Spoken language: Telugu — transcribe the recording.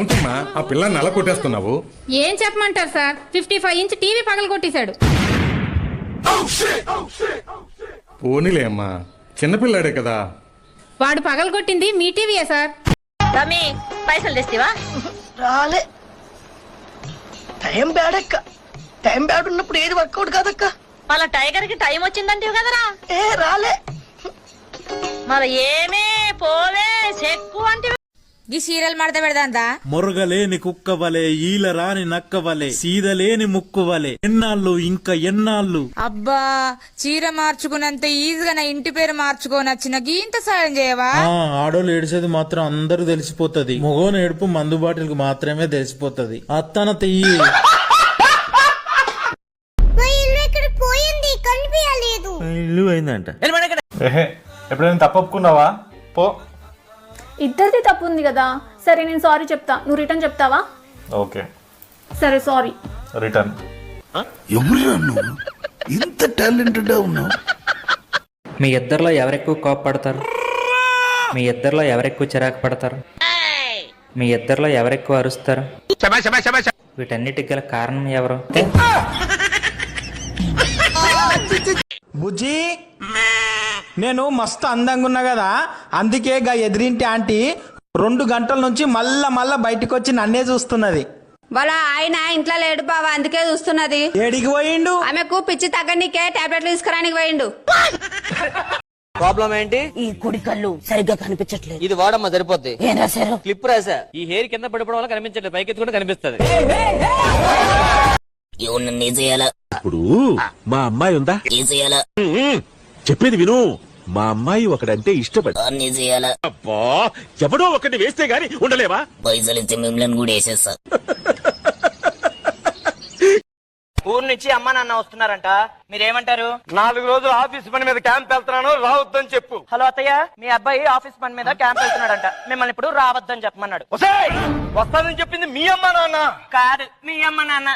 ఏంటమ్మా ఆ పిల్లని నెల కొట్టేస్తున్నావు? ఏం చెప్పమంటారు sir? Fifty five inch TV పగల కొట్టేశాడు. పోనీలే అమ్మా. చిన్నపిల్లాడే కదా. వాడు పగల కొట్టింది మీ టీవీయే సార్. రమి పైసలు తెస్తావా రాలే. టైం బ్యాడ్ అక్క టైం బ్యాడ్ ఉన్నప్పుడు ఏది వర్కౌట్ కాదక్క? మళ్ళా టైగర్కి టైం వచ్చిందంటే కదరా. ఏ రాలే. మళ్ళా ఏమే పోవే చెక్కు అంటే ఈ సీరియల్ మడత పెడదాందా మొరగలేని కుక్కవలే ఈలరాని నక్కవలే సీదలేని ముక్కువలే. ఎన్నాళ్ళు ఇంకా ఎన్నాళ్ళు? అబ్బా చీర మార్చుకున్నంత ఈజీగా నా ఇంటి పేరు మార్చుకోనచ్చిన గీంత సాయం చేయవా? ఆ ఆడోళ్ళు ఏడిసేది మాత్రం అందరూ తెలిసిపోతది. మొగోని ఏడుపు మందు బాటిల్కి మాత్రమే తెలిసిపోతది. అత్తన తెయ్యి. ఇల్లు అయిందంట ఎప్పుడైనా తప్పొప్పుకున్నావా? పో. ఇద్దరిది తప్పు ఉంది కదా. సరే నేను సారీ చెప్తా. నువ్వు రిటర్న్ చెప్తావా? ఓకే. సరే సారీ. రిటర్న్. ఎవరురా నువ్వు? ఇంత టాలెంటెడ్ ఉన్నావు. మీ ఇద్దరిలో ఎవరెక్కువ కోపపడతారు? మీ ఇద్దరిలో ఎవరెక్కువ చిరాకు పడతారు? మీ ఇద్దరిలో ఎవరెక్కువ అరుస్తారు? వీటన్నిటికి గల కారణం ఎవరు? బుజ్జి! నేను మస్తు అందంగా ఉన్నా కదా. అందుకే గా ఎదిరింటి ఆంటీ రెండు గంటల నుంచి మళ్ళా మళ్ళా బయటకు వచ్చి నన్నే చూస్తున్నది. వాళ్ళ ఆయన ఇంట్లో లేడు బావా అందుకే చూస్తున్నది. ఏడికి పోయిండు? ఆమెకు పిచ్చి తగ్గనికే టాబ్లెట్లు తీసుకురానికి పోయిండు. ప్రాబ్లం ఏంటి? ఈ కుడి కళ్ళు సరిగ్గా కనిపించట్లేదు. ఇది వాడమ్మా సరిపోద్ది. ఏం రాశారు? క్లిప్ రాసా ఈ హెయిర్ కింద పడిపోవడం వల్ల కనిపించట్లేదు. పైకి ఎత్తుకుంటే కనిపిస్తుంది. ఇప్పుడు మా అమ్మాయి ఉందా? ఏం చేయాలా? చెప్పేది విను. మా అమ్మాయి ఒకడంటే ఇష్టపడి అన్ని చేయాలా? అబ్బా ఎవడో ఒకటి వేస్తే గాని ఉండలేవా? పైసలు ఇచ్చి మిమ్మల్ని కూడా వేసేస్తా. ఊరు నుంచి అమ్మ నాన్న వస్తున్నారంట. మీరేమంటారు? నాలుగు రోజులు ఆఫీస్ పని మీద క్యాంప్ వెళ్తున్నాను రావద్దని చెప్పు. హలో అత్తయ్య మీ అబ్బాయి ఆఫీస్ పని మీద క్యాంప్ వెళ్తున్నాడంట. మిమ్మల్ని ఇప్పుడు రావద్దని చెప్పమన్నాడు. వస్తానని చెప్పింది మీ అమ్మ నాన్న. కాదు మీ అమ్మ నాన్న.